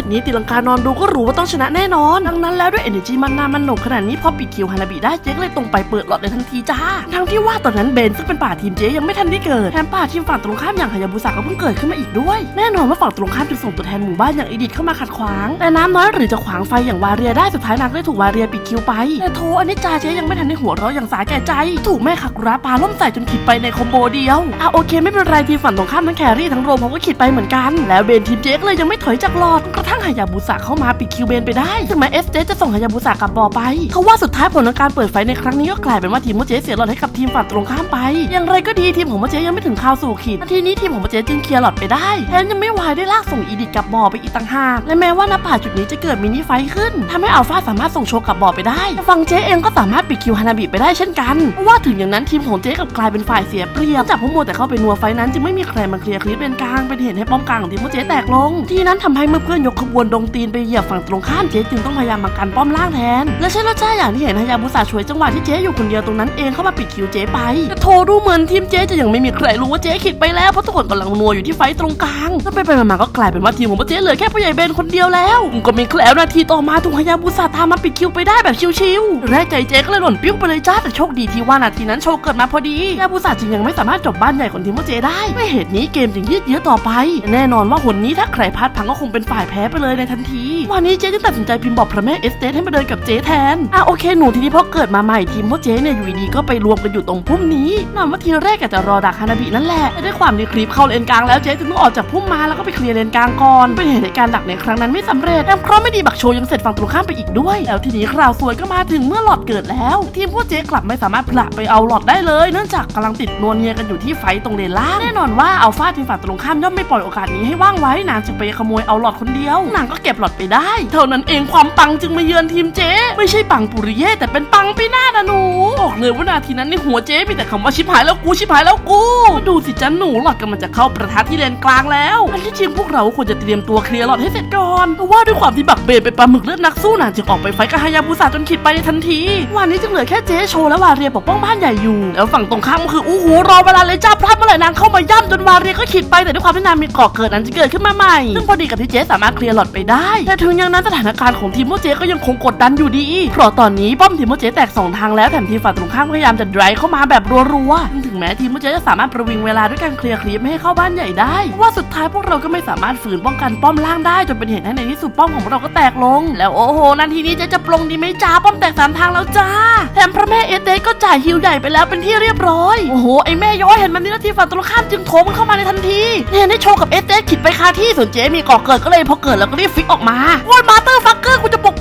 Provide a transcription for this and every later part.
ตช์นี้ตีลังกานอนดูก็รู้ว่าต้องชนะแน่นอน ดังนั้นแล้วด้วย energy มันนามันหนกขนาดนี้พอปิดคิวฮานาบิได้เจ๊ก็เลยตรงไปเปิดหลอดในทันทีจ้า ทั้งที่ว่าตอนนั้นเบนซึ่งเป็นป่าทีมเจ๊ยังไม่ทันได้เกิดแถมป่าทีมฝั่งตรงข้ามอย่างฮายาบุสะก็เพิ่งเกิดขึ้นมาอีกด้วย แน่นอนว่าฝั่งตรงข้ามจะส่งตัวแทนหมู่บ้านอย่างอีดิทเข้ามาขัดขวาง แต่น้ำน้อยหรือจะขวางไฟอย่างวาเรียได้สุดท้ายนางก็ถูกวาเรียปิดคิวไป แต่โทอันนี้จาเจ๊ยังไม่ทันได้หัวเราะอย่างสาแก่ใจ ถูกแม่คากุระปาล่มใส่จนขิดไปในคอมโบเดียวอะโอเค ไม่เป็นไรทีมฝั่งตรงข้ามทั้งแครี่ทั้งโรมเขาก็ขิดไปเหมือนกัน แล้วเบนทีมเจ๊ก็เลยยังไม่ถอยจากหลอดกระทั่งฮายาบุสะเข้ามาปิดคิวเบนไปได้ถึงแม้เอสเจจะส่งฮายาบุสะกลับบ่อไปเขาว่าสุดท้ายผลของการเปิดไฟในครั้งนี้ก็กลายเป็นว่าทีมโมเจเสียหลอดให้กับทีมฝั่งตรงข้ามไป อย่างไรก็ดีทีมของโมเจยังไม่ถึงข่าวสู่ขีดทีนี้ทีมของโมเจจึงเคลียร์หลอดไปได้แถมยังไม่วายได้ลากส่งอีดิทกลับบ่อไปอีกต่างหากและแม้ว่าณป่าจุดนี้จะเกิดมินิไฟขึ้นทำให้อัลฟาสามารถส่งโชว์กลับบ่อไปได้ฝั่งเจเองก็สามารถปิดคิวฮานาบิไปได้เช่นกันเพราะว่าถึงอย่างนั้นทีมของเจกับกลายเป็นฝ่ายเสียเปรียบจากพวกโมแต่เข้าไปนัวไฟนั้นจึงไม่มีใครมาเคลียร์คลิปเป็นกลางเป็นเหตุให้ป้อมกลางของทีมโมเจแตกลง ที่นั้นทำให้เมื่อเพื่อนยกขบวนดงตีนไปเหยียบฝั่งตรงข้ามเจจึงต้องพยายามมากันป้อมล่างแทน และใช่แล้วจ้าอย่างที่เห็นฮายาบุสะช่วยจังหวะที่เจอยู่คนเดียวตรงนั้นเองเข้ามาปิดคิวเจไปแต่โทรดูเหมือนทีมเจจะยังไม่มีใครรู้ว่าเจขิดไปแล้วเพราะทุกคนกำลังนัวอยู่ที่ไฟตรงกลางแล้วไปไปๆมาๆก็กลายเป็นว่าทีมของโมเจเหลือแค่ผู้ใหญ่เบนคนเดียวแล้วก็มีแคล้วนาทีต่อมาถูกฮายาบุสะตามมาปิดคิวไปได้แบบชิวๆแรกใจเจก็เลยหล่นปิ้วไปเลยจ้าแต่โชคดีที่ว่านาทีนั้นโชว์เกิดมาพอดีฮายาบุสะจึงยังไม่สามารถจบบ้านใหญ่ของทีมโมเจได้ด้วยเหตุนี้เกมจึงยืดเยื้อต่อไป แน่นอนว่าหนนี้ถ้าใครพลาดพลังก็คงเป็นฝ่ายแพ้ไปเลยในทันที วันนี้เจ๊จึงตัดสินใจพิมพ์บอกพระแม่เอสเตให้มาเดินกับเจ๊แทนอะโอเคหนูทีนี้พอเกิดมาใหม่ทีมพวกเจ๊เนี่ยอยู่ดีก็ไปรวมกันอยู่ตรงพุ่มนี้นอนว่าทีแรกอาจจะรอดักฮานาบินั่นแหละแต่ด้วยความที่คลิปเข้าเลนกลางแล้วเจ๊จึงต้องออกจากพุ่มมาแล้วก็ไปเคลียร์เลนกลางก่อนเป็นเหตุให้การดักในครั้งนั้นไม่สำเร็จแถมเคราะห์ไม่ดีบักโชยังเสร็จฝั่งตรงข้ามไปอีกด้วย แล้วทีนี้คราวสวยก็มาถึงเมื่อหลอดเกิดแล้ว ทีมพวกเจ๊กลับไม่สามารถผละไปเอาหลอดได้เลย เนื่องจากกำลังติดนวลเนียกันอยู่ที่ไฟตรงเลนล่างแน่นอนว่าอัลฟาทีมฝั่งตรงข้ามย่อมไม่ปล่อยโอกาสนี้ให้ว่างไว้นางจึงไปขโมยเอาหลอดคนเดียวนางก็เก็บหลอดไปได้ เท่านั้นเองความปังจึงมาเยือนทีมเจ๊ ไม่ใช่ปังปุริเย่แต่เป็นปังปีหน้านะหนูบอกเลยว่านาทีนั้นในหัวเจ๊มีแต่คำว่าชิบหายแล้วกูชิบหายแล้วกูดูสิจ้าหนูหลอดกำลังจะเข้าประทัดที่เลนกลางแล้วอันที่จริงพวกเราควรจะเตรียมตัวเคลียร์หลอดให้เสร็จก่อนเพราะว่าด้วยความที่บักเบนเป็นปลาหมึกเลือดนักสู้นางจึงออกไปไฟกับฮายาบุสะจนขิดไปในทันทีวันนี้จึงเหลือแค่เจ๊โชว์และวาเรียปกป้องบ้านใหญ่อยู่แล้วฝั่งตรงข้ามก็คืออู้หูรอเวลาเลยจ้าพลาดเมื่อไหร่นางเข้ามาย่ำจนวาเรียก็ขิดไปแต่ด้วยความที่นางมีเกาะเกิดนั้นจะเกิดขึ้นมาใหม่ซึ่งพอดีกับที่เจ๊สามารถเคลียร์หลอดไปได้ แต่ถึงอย่างนั้นสถานการณ์ของทีมโมเจก็ยังคงกดดันอยู่ดี เพราะตอนนี้ป้อมทีมโมเจแตกสองทางแล้วแถมทีมฝั่งตรงข้ามพยายามจะไดรฟ์เข้ามาแบบรัวๆถ แม้ทีมมเจจะสามารถประวิงเวลาด้วยการเคลียร์คลิปไม่ให้เข้าบ้านใหญ่ได้ ว่าสุดท้ายพวกเราก็ไม่สามารถฝืนป้องกันป้อมล่างได้จนเป็นเหตุให้ในที่สุดป้อมของเราก็แตกลง แล้วโอ้โหนาทีนี้เจ๊จะปลงดีไหมจ้าป้อมแตกสามทางแล้วจ้าแถมพระแม่เอเดก็จ่ายฮิวใหญ่ไปแล้วเป็นที่เรียบร้อยโอ้โหไอแม่ย้อยเห็นมันนี่นาทีฝั่งตรงข้ามจึงโถมมันเข้ามาในทันทีเนี่ยได้โชว์กับเอเดขิดไปคาที่ส่วนเจมีก่อเกิดก็เลยพอเกิดแล้วก็รีบฟิกออกมาว่ามาเตอร์ฟักเกอร์กูจะปก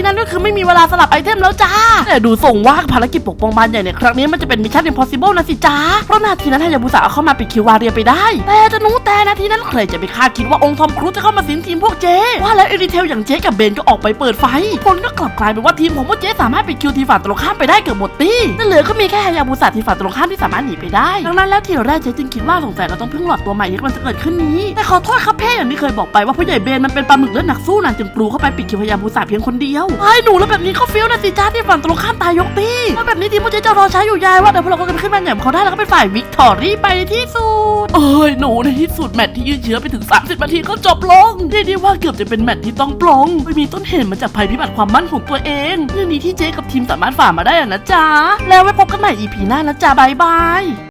ที่นั้นก็คือไม่มีเวลาสลับไอเทมแล้วจ้าแต่ดูส่งว่าภารกิจปกป้องบ้านใหญ่ในครั้งนี้มันจะเป็นมิชชั่น impossible นะสิจ้าเพราะนาทีนั้นฮายาบุสะเข้ามาปิดคิววาเรียไปได้ แต่จะนู้แต่นาทีนั้นใครจะไปคาดคิดว่าองค์ทอมครูซจะเข้ามาสิงทีมพวกเจว่าแล้วเอริเทลอย่างเจกับเบนก็ออกไปเปิดไฟผลก็กลับกลายเป็นว่าทีมของพวกเจสามารถปิดคิวทีฝั่งตรงข้ามไปได้เกือบหมดตี้แต่นเหลือก็มีแค่ฮายาบุสะทีมฝั่งตรงข้ามที่สามารถหนีไปได้ดังนั้นแล้วทีแรกเจจึงคิดว่าสงสัยเราต้องพึ่งหลอดตัวใหม่ที่กำลังจะเกิดขึ้นนี้แต่ขอโทษครับเพ่อย่างที่เคยบอกไปว่าผู้ใหญ่เบนมันเป็นปลาหมึกเลือดหนักสู้นางจึงปลูเข้าไปปิดคิวฮายาบุสะเพียงคนเดียวไอ้หนูแล้วแบบนี้ก็ฟิลนะสิจ้าที่ฝั่งตรงข้ามตายยกตีแล้วแบบนี้ทีมพวกเจ๊จะรอใช้อยู่ยายว่าเดี๋ยวพวกเราก็จะขึ้นมาแหย่มเขาได้แล้วก็เป็นฝ่ายวิกตอรี่ไปในที่สุดเอ้ยหนูในที่สุดแมตช์ที่ยืดเยื้อไปถึง 30นาทีก็จบลงเรียกได้ว่าเกือบจะเป็นแมตช์ที่ต้องปลงไม่มีต้นเหตุมาจากภัยพิบัติความมั่นของตัวเองเรื่องนี้ที่เจ๊กับทีมสามารถฝ่ามาได้อะนะจ๊ะแล้วไว้พบกันใหม่ EP หน้านะจ๊ะบายบาย